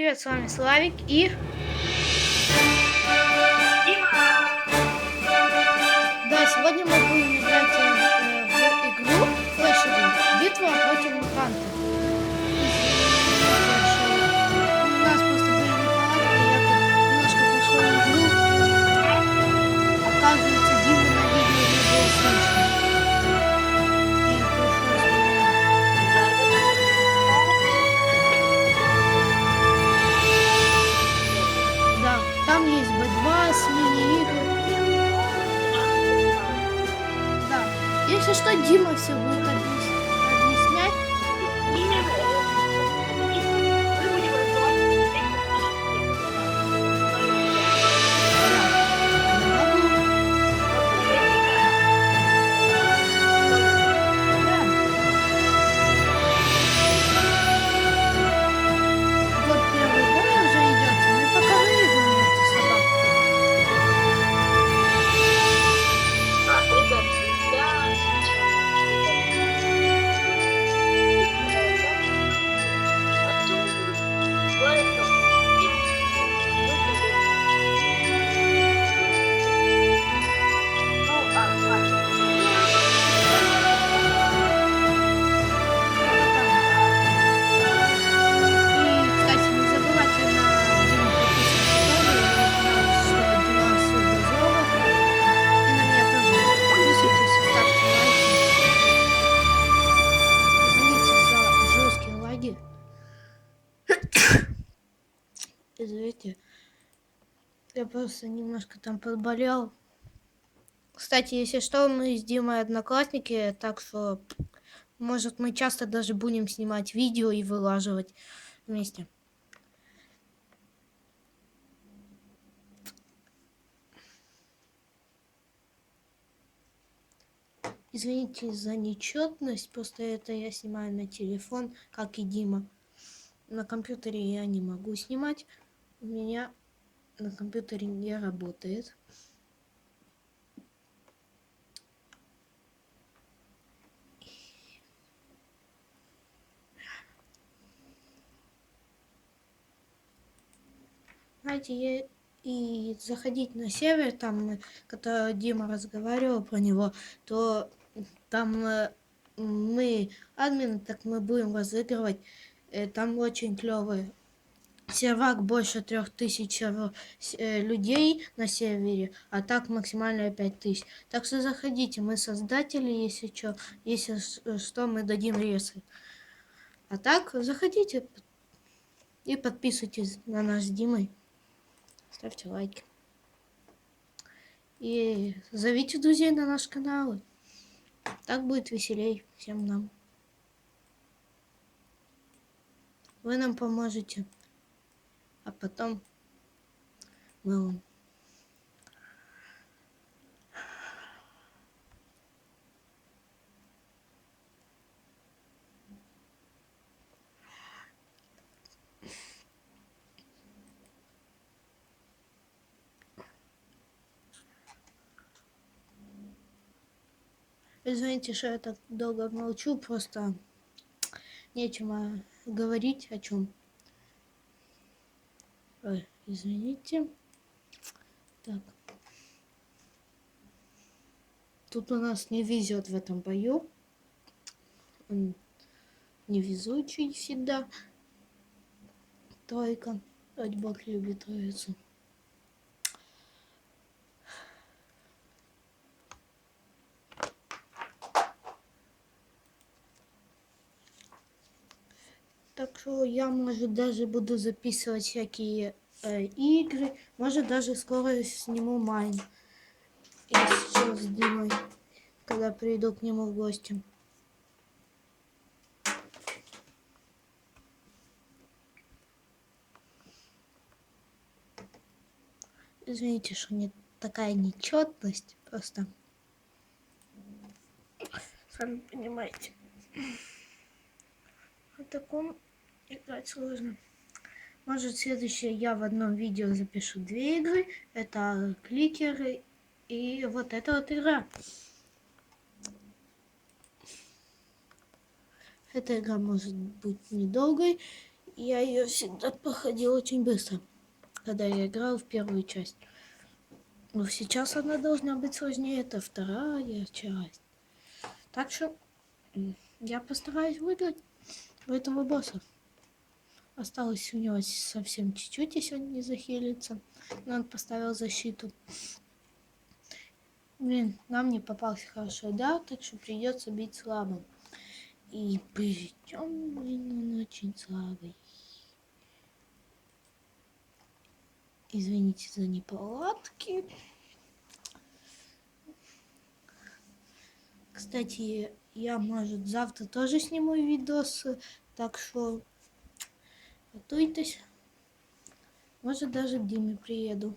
привет, с вами Славик и... Да, сегодня мы будем играть э, в игру Flash. Битва против мутантов. Что, Дима все будет Извините. Я просто немножко там подболел. Кстати, если что, мы с Димой одноклассники, так что, может, мы часто даже будем снимать видео и вылаживать вместе. Извините за нечетность, просто это я снимаю на телефон, как и Дима. На компьютере я не могу снимать. У меня на компьютере не работает. Знаете, я и заходить на сервер, там, мы- который Дима разговаривал про него, то там э, мы админы, так мы будем разыгрывать. Э, Там очень клевый сервак, больше трех тысяч э, э, людей на сервере, а так максимально пять тысяч. Так что заходите, мы создатели, если что, если э, что, мы дадим ресы. А так, заходите и подписывайтесь на нас с Димой. Ставьте лайки. И зовите друзей на наш канал. Так будет веселей всем нам. Вы нам поможете. А потом мы вам. Извините, что я так долго молчу, просто нечего говорить о чем. Ой, извините. Так. Тут у нас не везет в этом бою. Он невезучий всегда. Тройка. Бог любит троицу. Так что я, может, даже буду записывать всякие э, игры. Может, даже скоро сниму майн. Если что, с Димой. Когда приду к нему в гости. Извините, что не такая нечетность. Просто. Сами понимаете. На таком играть сложно. Может, следующее я в одном видео запишу две игры. Это кликеры и вот эта вот игра. Эта игра может быть недолгой. я ее всегда проходил очень быстро, когда я играл в первую часть. Но сейчас она должна быть сложнее, это вторая часть. Так что я постараюсь выиграть у этого босса. Осталось у него совсем чуть-чуть, если он не захилится. Но он поставил защиту. Блин, нам не попался хорошо, да, так что придется бить слабым. И причем, блин, он очень слабый. Извините за неполадки. Кстати, я, может, завтра тоже сниму видосы, так что готуйтесь. Может, даже к Диме приеду,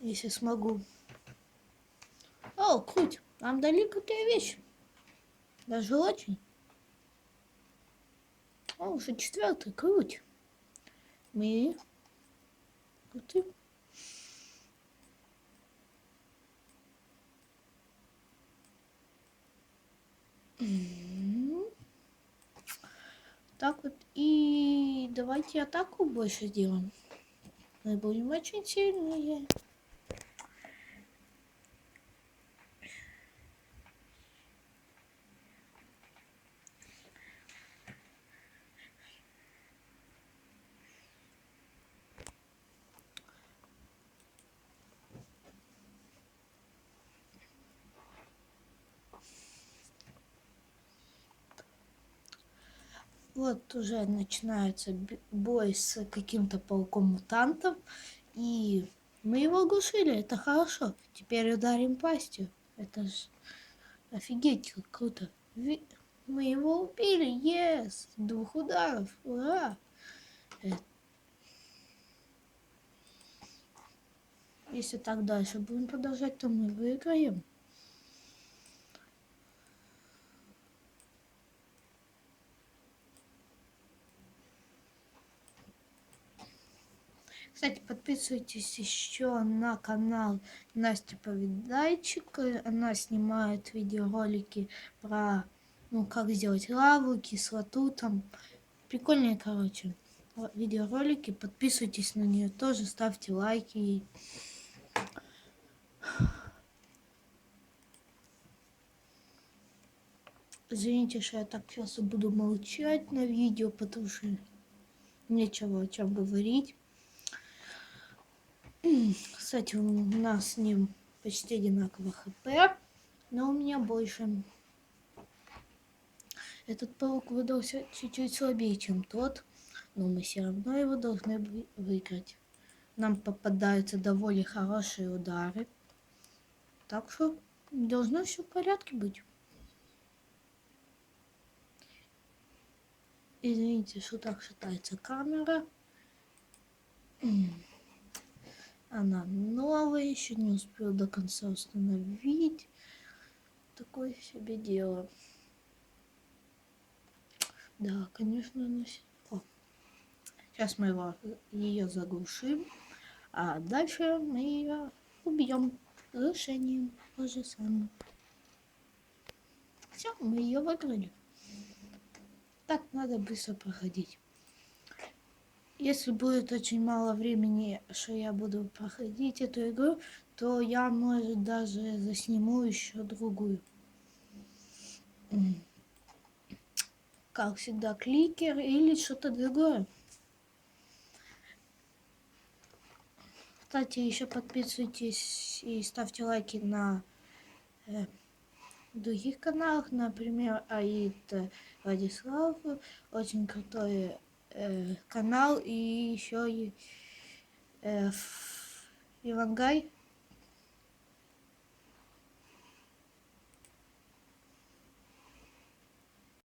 если смогу. О, круть, нам дали крутые вещи. Даже очень. О, уже четвертый, круть. Мы крутым. Так вот, и давайте атаку больше сделаем. Мы будем очень сильные. Вот уже начинается бой с каким-то пауком-мутантом. И мы его оглушили, это хорошо. Теперь ударим пастью. Это ж офигеть, как круто. Мы его убили, yes! Двух ударов, ура! Э. Если так дальше будем продолжать, то мы выиграем. Кстати, подписывайтесь еще на канал Настя Повидайчик. Она снимает видеоролики про, ну, как сделать лаву, кислоту там. Прикольные, короче, видеоролики. Подписывайтесь на нее тоже, ставьте лайки. Извините, что я так сейчас буду молчать на видео, потому что нечего о чем говорить. Кстати, у нас с ним почти одинаково хп, но у меня больше. Этот паук выдался чуть-чуть слабее, чем тот, но мы все равно его должны выиграть. Нам попадаются довольно хорошие удары. Так что должно все в порядке быть. Извините, что так шатается камера. Она новая, еще не успел до конца установить. Такое себе дело. Да, конечно, она... О. Сейчас мы его, ее заглушим. А дальше мы ее убьем решением уже самым. Все, мы ее выиграли. Так надо быстро проходить. Если будет очень мало времени, что я буду проходить эту игру, то я, может, даже засниму еще другую. Как всегда, кликер или что-то другое. Кстати, еще подписывайтесь и ставьте лайки на э, других каналах, например, Аид Владислав, очень крутой канал и еще и э, Ивангай